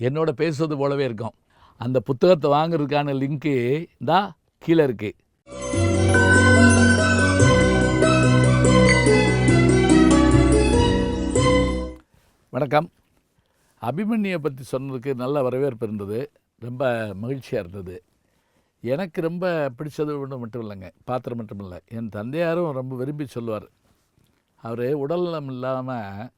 என்னோட பேசுவது போலவே இருக்கும். அந்த புத்தகத்தை வாங்குறதுக்கான லிங்க்கு தான் கீழே இருக்குது வணக்கம். அபிமன்யை பற்றி சொன்னதுக்கு நல்ல வரவேற்பு இருந்தது. ரொம்ப மகிழ்ச்சியாக இருந்தது. எனக்கு ரொம்ப பிடிச்சது ஒன்று மட்டும் இல்லைங்க. பாத்திரம் மட்டும் இல்லை. என் தந்தையாரும் ரொம்ப விரும்பி சொல்லுவார். அவர் உடல்நலம் இல்லாமல்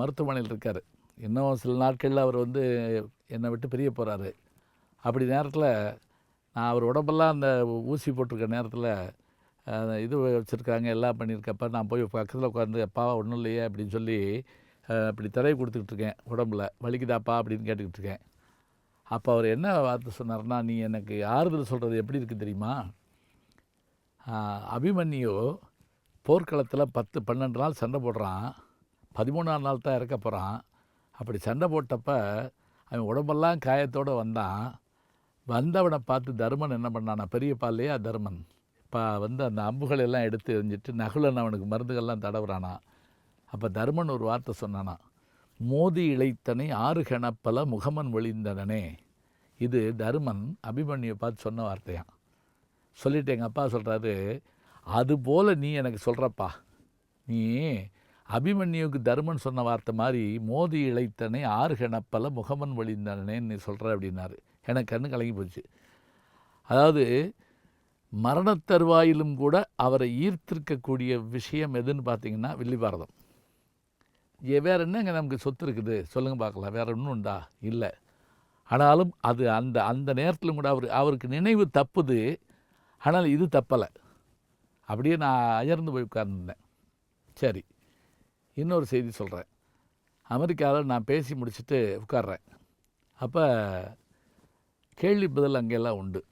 மருத்துவமனையில் இருக்கார். இன்னும் சில நாட்களில் அவர் வந்து என்னை விட்டு பிரிய போகிறாரு அப்படி நேரத்தில் நான் அவர் உடம்பெல்லாம் அந்த ஊசி போட்டிருக்க நேரத்தில் இது வச்சுருக்காங்க எல்லாம் பண்ணியிருக்கப்ப நான் போய் பக்கத்தில் உட்காந்து அப்பா ஒன்றும் இல்லையே அப்படின்னு சொல்லி இப்படி தடவை கொடுத்துக்கிட்டு இருக்கேன் உடம்புல. வலிக்குதாப்பா? அப்படின்னு கேட்டுக்கிட்டு இருக்கேன் அப்போ அவர் என்ன வார்த்தை சொன்னார்னா நீ எனக்கு ஆறுதல் சொல்கிறது எப்படி இருக்குது தெரியுமா? அபிமன்யு போர்க்களத்தில் பத்து பன்னெண்டு நாள் சண்டை போடுறான். பதிமூணாம் நாள் தான் இறக்க போகிறான் அப்படி சண்டை போட்டப்ப அவன் உடம்பெல்லாம் காயத்தோடு வந்தான். வந்தவனை பார்த்து தருமன் என்ன பண்ணானா? பெரியப்பா இல்லையா? தருமன். இப்போ வந்து அந்த அம்புகள் எல்லாம் எடுத்து எறிஞ்சிட்டு நகுலன் அவனுக்கு மருந்துகள்லாம் தடவுறானா? அப்போ தர்மன் ஒரு வார்த்தை சொன்னானா மோதி இழைத்தனை ஆறு கணப்பல முகமன் ஒளிந்தனனே. இது தருமன் அபிமன்யை பார்த்து சொன்ன வார்த்தையான் சொல்லிட்டு எங்கள் அப்பா சொல்கிறாரு அதுபோல் நீ எனக்கு சொல்கிறப்பா நீ அபிமன்யுக்கு தருமன் சொன்ன வார்த்தை மாதிரி மோதி இழைத்தனை ஆறு கணப்பல முகமன் வழிந்தனேன்னு நீ சொல்கிற அப்படின்னாரு. எனக்கு கண்ணு கலங்கி போச்சு. அதாவது மரணத்தருவாயிலும் கூட அவரை ஈர்த்திருக்கக்கூடிய விஷயம் எதுன்னு பார்த்தீங்கன்னா வில்லிபாரதம். ஏ வேற என்னங்க நமக்கு சொத்து இருக்குது? சொல்லுங்கள் பார்க்கலாம். வேறு ஒன்றும் உண்டா? இல்லை. ஆனாலும் அது அந்த அந்த நேரத்திலும் கூட அவர் அவருக்கு நினைவு தப்புது. ஆனால் இது தப்பலை அப்படியே நான் அயர்ந்து போய் உட்கார்ந்துருந்தேன். சரி. இன்னொரு செய்தி சொல்கிறேன் அமெரிக்காவில் நான் பேசி முடிச்சுட்டு உட்காடுறேன் அப்போ கேள்வி பதில் அங்கெல்லாம் உண்டு.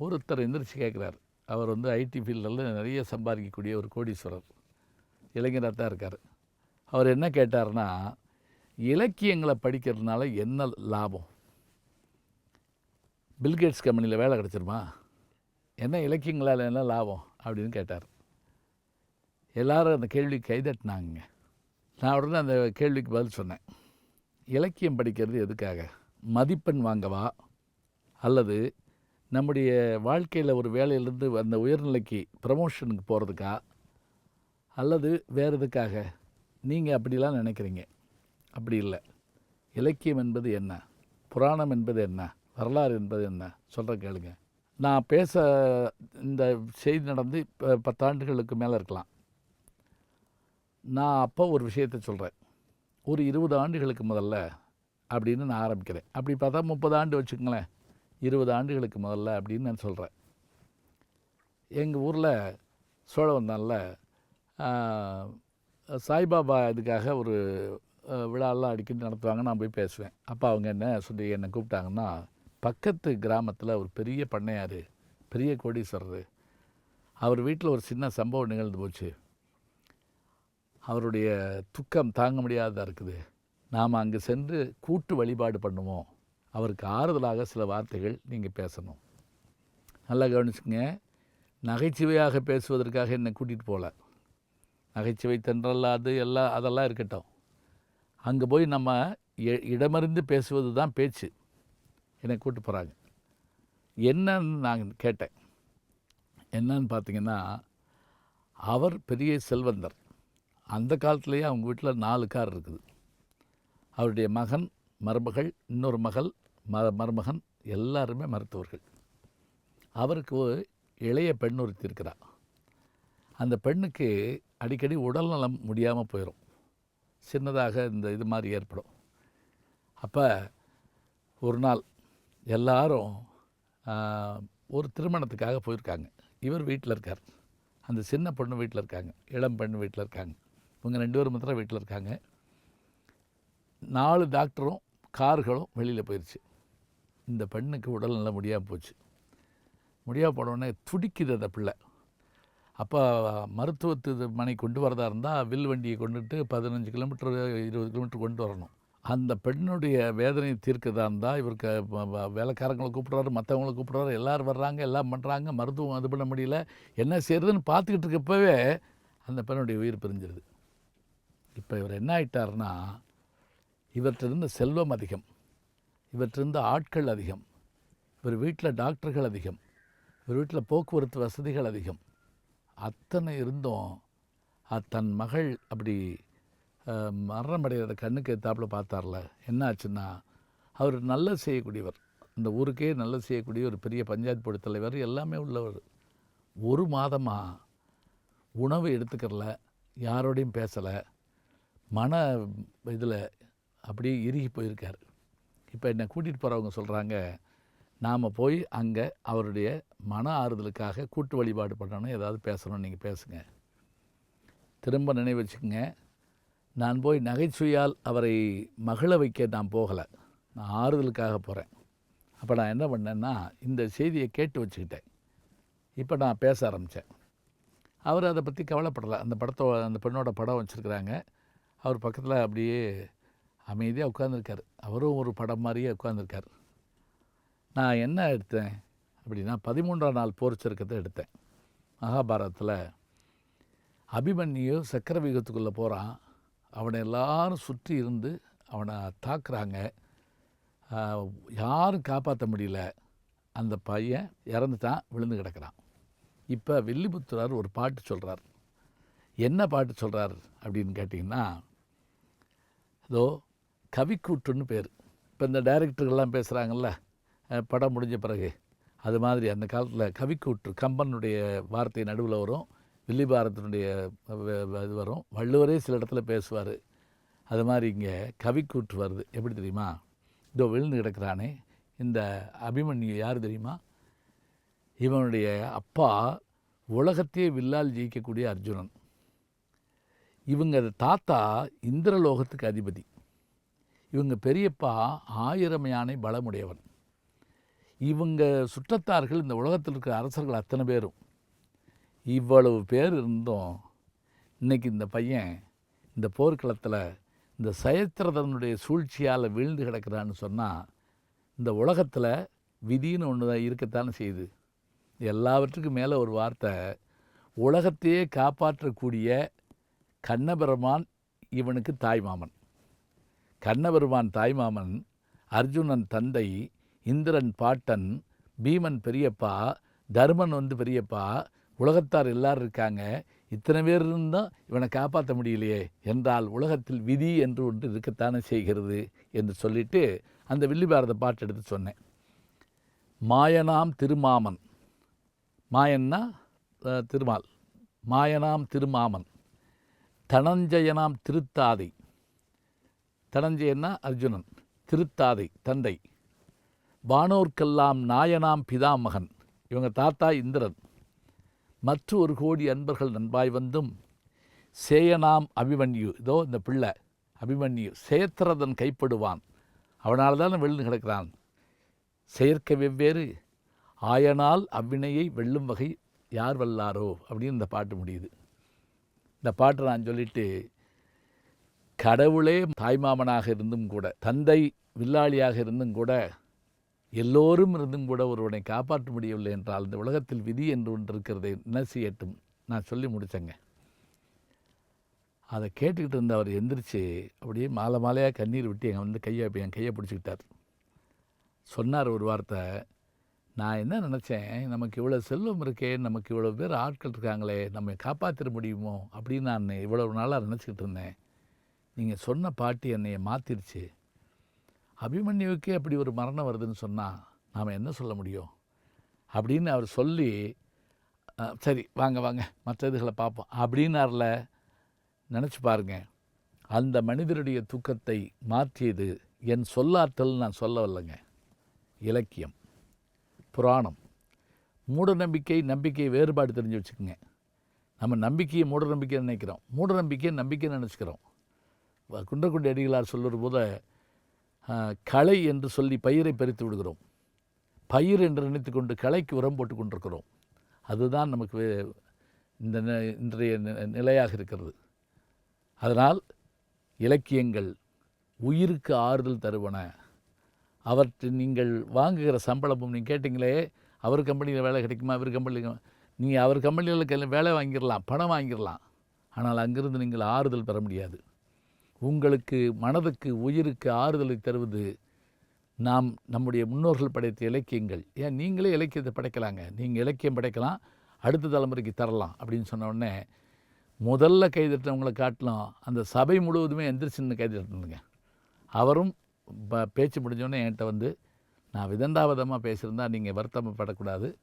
ஒருத்தர் எந்திரிச்சு கேட்குறாரு அவர் வந்து ஐடி ஃபீல்டில் நிறைய சம்பாதிக்கக்கூடிய ஒரு கோடீஸ்வரர். இளைஞராக தான் இருக்கார். அவர் என்ன கேட்டார்னா இலக்கியங்களை படிக்கிறதுனால என்ன லாபம்? பில்கேட்ஸ் கம்பெனியில் வேலை கிடச்சிருமா? என்ன இலக்கியங்களால் என்ன லாபம்? அப்படின்னு கேட்டார். எல்லாரும் அந்த கேள்வி கைதட்டினாங்க நான் உடனே அந்த கேள்விக்கு பதில் சொன்னேன். இலக்கியம் படிக்கிறது எதுக்காக? மதிப்பெண் வாங்கவா? அல்லது நம்முடைய வாழ்க்கையில் ஒரு வேலையிலேருந்து அந்த உயர்நிலைக்கு ப்ரமோஷனுக்கு போகிறதுக்கா அல்லது வேறு எதுக்காக? நீங்கள் அப்படிலாம் நினைக்கிறீங்க. அப்படி இல்லை. இலக்கியம் என்பது என்ன? புராணம் என்பது என்ன? வரலாறு என்பது என்ன? சொல்கிற கேளுங்க. நான் பேச இந்த செய்தி நடந்து இப்போ பத்தாண்டுகளுக்கு மேலே இருக்கலாம். நான் அப்போ ஒரு விஷயத்தை சொல்கிறேன் ஒரு இருபது ஆண்டுகளுக்கு முதல்ல அப்படின்னு நான் ஆரம்பிக்கிறேன். அப்படி பார்த்தா முப்பது ஆண்டு வச்சுக்கங்களேன். இருபது ஆண்டுகளுக்கு முதல்ல அப்படின்னு நான் சொல்கிறேன் எங்கள் ஊரில் சோழவந்தானில் சாய்பாபா இதுக்காக ஒரு விழாலாம் அடிக்கடி நடத்துவாங்க. நான் போய் பேசுவேன். அப்போ அவங்க என்ன சொல்லி என்னை கூப்பிட்டாங்கன்னா பக்கத்து கிராமத்தில் ஒரு பெரிய பண்ணையார் பெரிய கோடீஸ்வரர் அவர் வீட்டில் ஒரு சின்ன சம்பவம் நிகழ்ந்து போச்சு. அவருடைய துக்கம் தாங்க முடியாததாக இருக்குது. நாம் அங்கே சென்று கூட்டு வழிபாடு பண்ணுவோம். அவருக்கு ஆறுதலாக சில வார்த்தைகள் நீங்கள் பேசணும். நல்லா கவனிச்சுங்க நகைச்சுவையாக பேசுவதற்காக என்னை கூட்டிகிட்டு போகல நகைச்சுவை தென்றல் அது எல்லாம் அதெல்லாம் இருக்கட்டும். அங்கே போய் நம்ம இ- இடமறிந்து பேசுவது தான் பேச்சு. என்னை கூட்டு போகிறாங்க என்னன்னு நான் கேட்டேன். என்னன்னு பார்த்தீங்கன்னா அவர் பெரிய செல்வந்தர். அந்த காலத்துலேயே அவங்க வீட்டில் நாலு கார் இருக்குது. அவருடைய மகன் மருமகள் இன்னொரு மகள் ம மருமகன் எல்லாருமே மருத்துவர்கள். அவருக்கு இளைய பெண் ஒருத்தி இருக்கிறா. அந்த பெண்ணுக்கு அடிக்கடி உடல்நலம் முடியாமல் போயிடும் சின்னதாக இந்த இது மாதிரி ஏற்படும். அப்போ ஒரு நாள் எல்லாரும் ஒரு திருமணத்துக்காக போயிருக்காங்க. இவர் வீட்டில் இருக்கார். அந்த சின்ன பொண்ணு வீட்டில் இருக்காங்க. இளம் பெண் வீட்டில் இருக்காங்க. இவங்க ரெண்டு பேரும் மாத்திரம் வீட்டில் இருக்காங்க. நாலு டாக்டரும் கார்களும் வெளியில் போயிடுச்சு இந்த பெண்ணுக்கு உடல் நல்லா முடியாமல் போச்சு. முடியாமல் போனோடனே துடிக்குது அந்த பிள்ளை. அப்போ மருத்துவத்து மனை கொண்டு வரதா இருந்தால் வில் வண்டியை கொண்டுட்டு பதினஞ்சு கிலோமீட்டர் இருபது கிலோமீட்டர் கொண்டு வரணும். அந்த பெண்ணுடைய வேதனையை தீர்க்கதா இருந்தால் இவருக்கு வ- வேலைக்காரங்களை கூப்பிட்றாரு மற்றவங்களை கூப்பிட்றாரு எல்லாரும் வர்றாங்க எல்லாம் பண்ணுறாங்க மருத்துவம் அது பண்ண முடியல. என்ன செய்யறதுன்னு பார்த்துக்கிட்டு இருக்கப்பவே அந்த பெண்ணுடைய உயிர் பிரிஞ்சிருது. இப்போ இவர் என்ன ஆயிட்டாருன்னா இவர்கிட்ட செல்வம் அதிகம். இவர்கிட்ட ஆட்கள் அதிகம். இவர் வீட்டில் டாக்டர்கள் அதிகம். இவர் வீட்டில் போக்குவரத்து வசதிகள் அதிகம். அத்தனை இருந்தும் தன் மகள் அப்படி மரணம் அடைகிறத கண்ணுக்கு எத்தாப்பில் பார்த்தார்ல என்ன ஆச்சுன்னா அவர் நல்ல செய்யக்கூடியவர். இந்த ஊருக்கே நல்ல செய்யக்கூடிய ஒரு பெரிய பஞ்சாயத்து போர்டு தலைவர் எல்லாமே உள்ளவர். ஒரு மாதமாக உணவு எடுத்துக்கிறல யாரோடையும் பேசலை. மன இதில் அப்படியே இறுகி போயிருக்கார். இப்போ என்னை கூட்டிகிட்டு போகிறவங்க சொல்கிறாங்க நாம் போய் அங்கே அவருடைய மன ஆறுதலுக்காக கூட்டு வழிபாடு பண்ணணும். ஏதாவது பேசணும் நீங்கள் பேசுங்க. திரும்ப நினைவு வச்சுக்கோங்க. நான் போய் நகைச்சுவையால் அவரை மகிழ வைக்க நான் போகலை. நான் ஆறுதலுக்காக போகிறேன் அப்போ நான் என்ன பண்ணேன்னா இந்த செய்தியை கேட்டு வச்சுக்கிட்டேன். இப்போ நான் பேச ஆரம்பித்தேன். அவர் அதை பற்றி கவலைப்படலை. அந்த படத்தை அந்த பெண்ணோட படம் வச்சுருக்குறாங்க. அவர் பக்கத்தில் அப்படியே அமைதியாக உட்காந்துருக்கார் அவரும் ஒரு படம் மாதிரியே உட்காந்துருக்கார் நான் என்ன எடுத்தேன் அப்படின்னா பதிமூன்றாம் நாள் போர் சருக்கத்தை எடுத்தேன். மகாபாரதத்தில் அபிமன்யு சக்கரவியூகத்துக்குள்ளே போகிறான் அவனை எல்லாரும் சுற்றி இருந்து அவனை தாக்குறாங்க. யாரும் காப்பாற்ற முடியல. அந்த பையன் இறந்துட்டான் விழுந்து கிடக்கிறான். இப்போ வில்லிபுத்தூரார் ஒரு பாட்டு சொல்கிறார் என்ன பாட்டு சொல்கிறார் அப்படின்னு கேட்டிங்கன்னா இதோ கவிக்கூற்றுன்னு பேர். இப்போ இந்த டைரக்டர்கள்லாம் பேசுகிறாங்கல்ல படம் முடிஞ்ச பிறகு. அது மாதிரி அந்த காலத்தில் கவிக்கூற்று கம்பனுடைய வார்த்தை நடுவில் வரும் வில்லிபாரத்தினுடைய இது வரும். வள்ளுவரே சில இடத்துல பேசுவார். அது மாதிரி இங்கே கவிக்கூற்று வருது. எப்படி தெரியுமா? இதோ விழுந்து கிடக்கிறானே. இந்த அபிமன்யு யார் தெரியுமா? இவனுடைய அப்பா உலகத்தையே வில்லால் ஜெயிக்கக்கூடிய அர்ஜுனன். இவங்க தாத்தா இந்திரலோகத்துக்கு அதிபதி. இவங்க பெரியப்பா ஆயிரம் யானை பலமுடையவன். இவங்க சுற்றத்தார்கள் இந்த உலகத்தில் இருக்கிற அரசர்கள் அத்தனை பேரும். இவ்வளவு பேர் இருந்தும் இன்னைக்கு இந்த பையன் இந்த போர்க்களத்தில் இந்த சயத்திரதனுடைய சூழ்ச்சியால் வீழ்ந்து கிடக்கிறான்னு சொன்னால் இந்த உலகத்தில் விதின்னு ஒன்று தான் இருக்கத்தானே செய்யுது. எல்லாவற்றுக்கும் மேலே ஒரு வார்த்தை உலகத்தையே காப்பாற்றக்கூடிய கண்ணபெருமான் இவனுக்கு தாய்மாமன் கண்ணபெருமான் தாய்மாமன் அர்ஜுனன் தந்தை இந்திரன் பாட்டன் பீமன் பெரியப்பா தர்மன் வந்து பெரியப்பா உலகத்தார் எல்லாரும் இருக்காங்க. இத்தனை பேர் இருந்தும் இவனை காப்பாற்ற முடியலையே என்றால் உலகத்தில் விதி என்று ஒன்று இருக்கத்தானே செய்கிறது என்று சொல்லிட்டு அந்த வில்லிபாரத பாட்டு எடுத்து சொன்னேன். மாயனாம் திருமாமன். மாயன்னா திருமால். மாயனாம் திருமாமன். தனஞ்சயனாம் திருத்தாதை. தனஞ்சயன்னா அர்ஜுனன் திருத்தாதை தந்தை. வானோர்க்கெல்லாம் நாயனாம் பிதாமகன். இவங்க தாத்தா இந்திரன். மற்ற ஒரு கோடி அன்பர்கள் நண்பாய் வந்தும் சேயனாம் அபிமன்யு. இதோ இந்த பிள்ளை அபிமன்யு. சேத்திரதன் கைப்படுவான். அவனால் தானே வெள்ளு கிடக்கிறான். செயற்கை வெவ்வேறு ஆயனால் அவ்வினையை வெல்லும் வகை யார் வல்லாரோ அப்படின்னு இந்த பாட்டு முடியுது. இந்த பாட்டை நான் சொல்லிட்டு கடவுளே தாய்மாமனாக இருந்தும் கூட தந்தை வில்லாளியாக இருந்தும் கூட எல்லோரும் இருந்தும் கூட ஒருவனை காப்பாற்ற முடியவில்லை என்றால் இந்த உலகத்தில் விதி என்று ஒன்று இருக்கிறதை என்ன நான் சொல்லி முடித்தேங்க அதை கேட்டுக்கிட்டு இருந்த அவர் எந்திரிச்சு அப்படியே மாலை மாலையாக கண்ணீர் விட்டு எங்கள் வந்து கையை என் கையை பிடிச்சிக்கிட்டார். சொன்னார் ஒரு வார்த்தை நான் என்ன நினச்சேன்? நமக்கு இவ்வளோ செல்வம் இருக்கே நமக்கு இவ்வளோ பேர் ஆட்கள் இருக்காங்களே நம்ம காப்பாற்றிட முடியுமோ? அப்படின்னு நான் இவ்வளோ நாளாக நினச்சிக்கிட்டு இருந்தேன். நீங்கள் சொன்ன பாட்டி என்னையை மாற்றிருச்சு அபிமன்யுவுக்கே அப்படி ஒரு மரணம் வருதுன்னு சொன்னால் நாம் என்ன சொல்ல முடியும்? அப்படின்னு அவர் சொல்லி சரி வாங்க வாங்க மற்ற இதுகளை பார்ப்போம். அப்படின்னார்ல நினச்சி பாருங்க. அந்த மனிதருடைய தூக்கத்தை மாற்றியது என் சொல்லாற்றல் நான் சொல்ல வரலைங்க இலக்கியம். புராணம். மூட நம்பிக்கை நம்பிக்கை வேறுபாடு தெரிஞ்சு வச்சுக்கோங்க. நம்ம நம்பிக்கையை மூட நம்பிக்கை நினைக்கிறோம். மூட நம்பிக்கையை நம்பிக்கை நினச்சிக்கிறோம் குன்றக்குடி அடிகளார் சொல்லுற போது களை என்று சொல்லி பயிரை பறித்து விடுகிறோம். பயிர் என்று நினைத்து கொண்டு களைக்கு உரம் போட்டு கொண்டிருக்கிறோம். அதுதான் நமக்கு இந்த இன்றைய நிலையாக இருக்கிறது. அதனால் இலக்கியங்கள் உயிருக்கு ஆறுதல் தருவன அவற்றை நீங்கள் வாங்குகிற சம்பளமும் நீங்கள் கேட்டிங்களே அவர் கம்பெனியில் வேலை கிடைக்குமா அவர் கம்பெனியில் நீங்கள் அவர் கம்பெனியில் வேலை வாங்கிடலாம் பணம் வாங்கிடலாம். ஆனால் அங்கிருந்து நீங்கள் ஆறுதல் பெற முடியாது. உங்களுக்கு மனதுக்கு உயிருக்கு ஆறுதலை தருவது நாம் நம்முடைய முன்னோர்கள் படைத்த இலக்கியங்கள். ஏன்? நீங்களே இலக்கியத்தை படைக்கலாங்க. நீங்கள் இலக்கியம் படைக்கலாம் அடுத்த தலைமுறைக்கு தரலாம் அப்படின்னு சொன்ன உடனே முதல்ல கைதட்டினவங்களை காட்டிலும் அந்த சபை முழுவதுமே எந்திரிச்சின்னு கைதட்டினுங்க அவரும் ப- பேச்சு முடிஞ்சோடனே என்கிட்ட வந்து நான் விதண்டாவதமாக பேசியிருந்தா நீங்கள் வருத்தப்படக்கூடாது.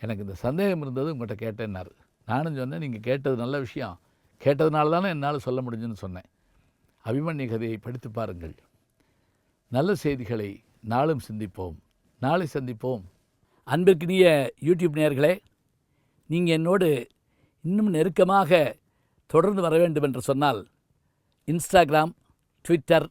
எனக்கு இந்த சந்தேகம் இருந்தது உங்கள்கிட்ட கேட்டேன்னாரு. நானும் சொன்னேன் நீங்கள் கேட்டது நல்ல விஷயம். கேட்டதுனால தானே என்னால் சொல்ல முடிஞ்சுன்னு சொன்னேன். அபிமன்ய கதையை படித்து பாருங்கள். நல்ல செய்திகளை நாளும் சிந்திப்போம். நாளை சந்திப்போம். அன்பிற்கினிய யூடியூப் நேயர்களே நீங்கள் என்னோடு இன்னும் நெருக்கமாக தொடர்ந்து வர வேண்டும் என்று சொன்னால் இன்ஸ்டாகிராம் ட்விட்டர்